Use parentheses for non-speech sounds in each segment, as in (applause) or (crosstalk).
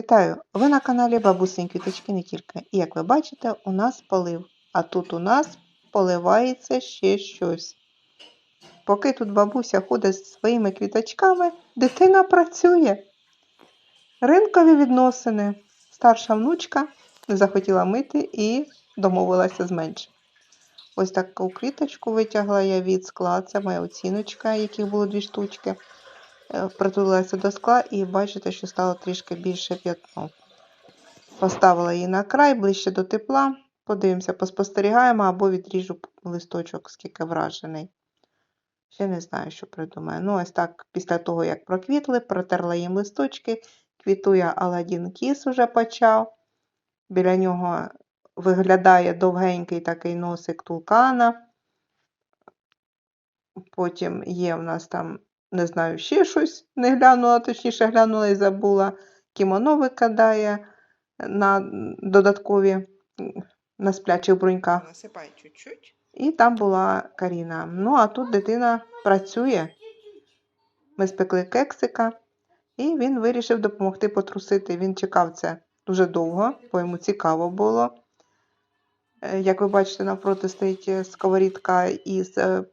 Вітаю! Ви на каналі Бабусині Квіточки не тільки. І як ви бачите, у нас полив, а тут у нас поливається ще щось. Поки тут бабуся ходить зі своїми квіточками, дитина працює. Ринкові відносини. Старша внучка не захотіла мити і домовилася з меншим. Ось таку квіточку витягла я від скла. Це моя оціночка, яких було дві штучки. Е, Притулилася до скла і бачите, що стало трішки більше п'ятно. Поставила її на край, ближче до тепла. Подивимося, поспостерігаємо або відріжу листочок, скільки вражений. Ще не знаю, що придумаю. Ну, ось так, після того, як проквітли, протерла їм листочки. Квітує Аладдін Кіс уже почав. Біля нього виглядає довгенький такий носик тулкана. Потім є в нас там, не знаю, ще щось не глянула, точніше глянула і забула. Кімоно викидає на додаткові на сплячих бруньках. Насипай чуть-чуть. І там була Каріна. Ну, а тут дитина працює. Ми спекли кексика, і він вирішив допомогти потрусити. Він чекав це дуже довго, бо йому цікаво було. Е, Як ви бачите, навпроти стоїть е, сковорідка із е,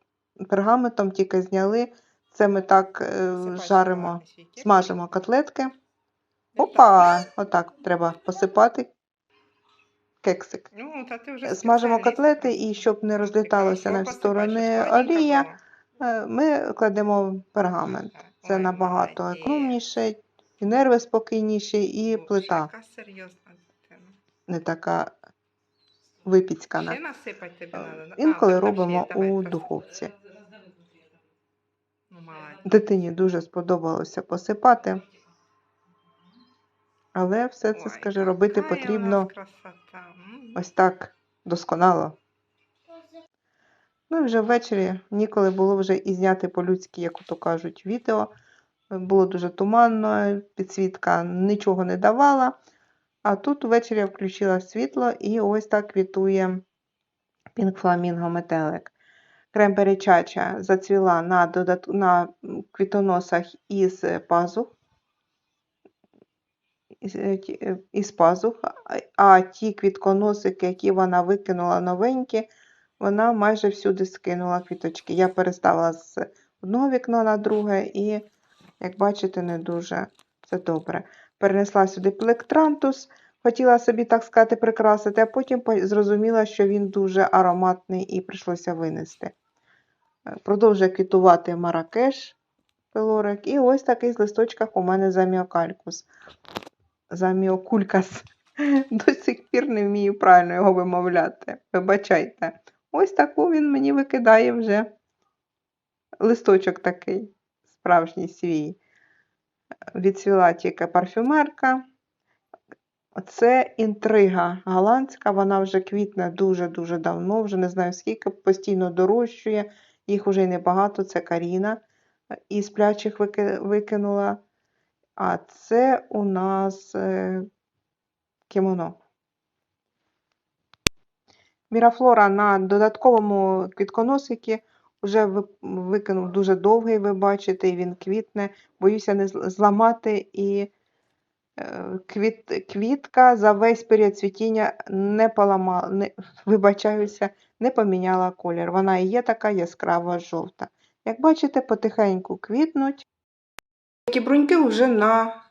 пергаментом, тільки зняли. Це ми так е, жаримо, смажимо котлетки. Опа! Отак треба посипати кексик. Ну, вже Смажимо котлети, і щоб не розліталося на всі сторони олія, е, ми кладемо пергамент. Це набагато економніше, і нерви спокійніші, і плита не така випіцькана. Е. Інколи робимо у духовці. Ну. Дитині дуже сподобалося посипати, але все це, скажи, робити потрібно ось так досконало. Ну і вже ввечері ніколи було вже і зняти по-людськи, як то кажуть, відео. Було дуже туманно, підсвітка нічого не давала. А тут ввечері я включила світло і ось так квітує Pink Flamingo метелик. Крембері чача зацвіла на, додат... на квітоносах із пазух. Із, е, е, пазух, а ті квітконосики, які вона викинула новенькі, вона майже всюди скинула квіточки. Я переставила з одного вікна на друге, і, як бачите, не дуже це добре. Перенесла сюди плектрантус, хотіла собі, так сказати, прикрасити, а потім зрозуміла, що він дуже ароматний і прийшлося винести. Е, Продовжує квітувати маракеш пелорик, і ось такий з листочках у мене заміокалькус. Заміокулькас. (laughs) До сих пір не вмію правильно його вимовляти. Вибачайте. Ось таку він мені викидає вже листочок такий, справжній свій. Відцвіла тільки парфюмерка. Це інтрига голландська, вона вже квітне дуже-дуже давно, вже не знаю скільки, постійно дорожчує. Їх вже й небагато, це Каріна із плячих викинула. А це у нас е, кімоно. Мірафлора на додатковому квітконосикі вже викинув дуже довгий, ви бачите, і він квітне. Боюся не зламати і е, квіт, квітка за весь період цвітіння не поламала, не, вибачаюся, не поміняла колір. Вона і є така яскрава жовта. Як бачите, потихеньку квітнуть. Такі бруньки вже на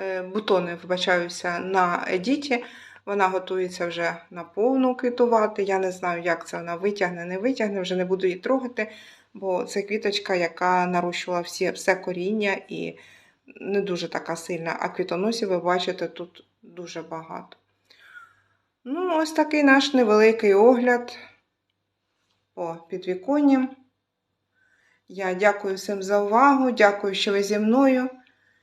е, бутони, вибачаюся, на едіті. Вона готується вже на повну квітувати. Я не знаю, як це вона витягне, не витягне, вже не буду її трогати, бо це квіточка, яка нарощувала всі, все коріння і не дуже така сильна. А квітоносів, ви бачите, тут дуже багато. Ну, ось такий наш невеликий огляд по підвіконням. Я дякую всім за увагу. Дякую, що ви зі мною,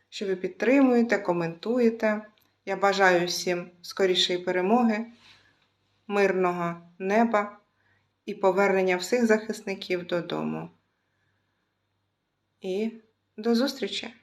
що ви підтримуєте, коментуєте. Я бажаю всім скорішої перемоги, мирного неба і повернення всіх захисників додому. І до зустрічі!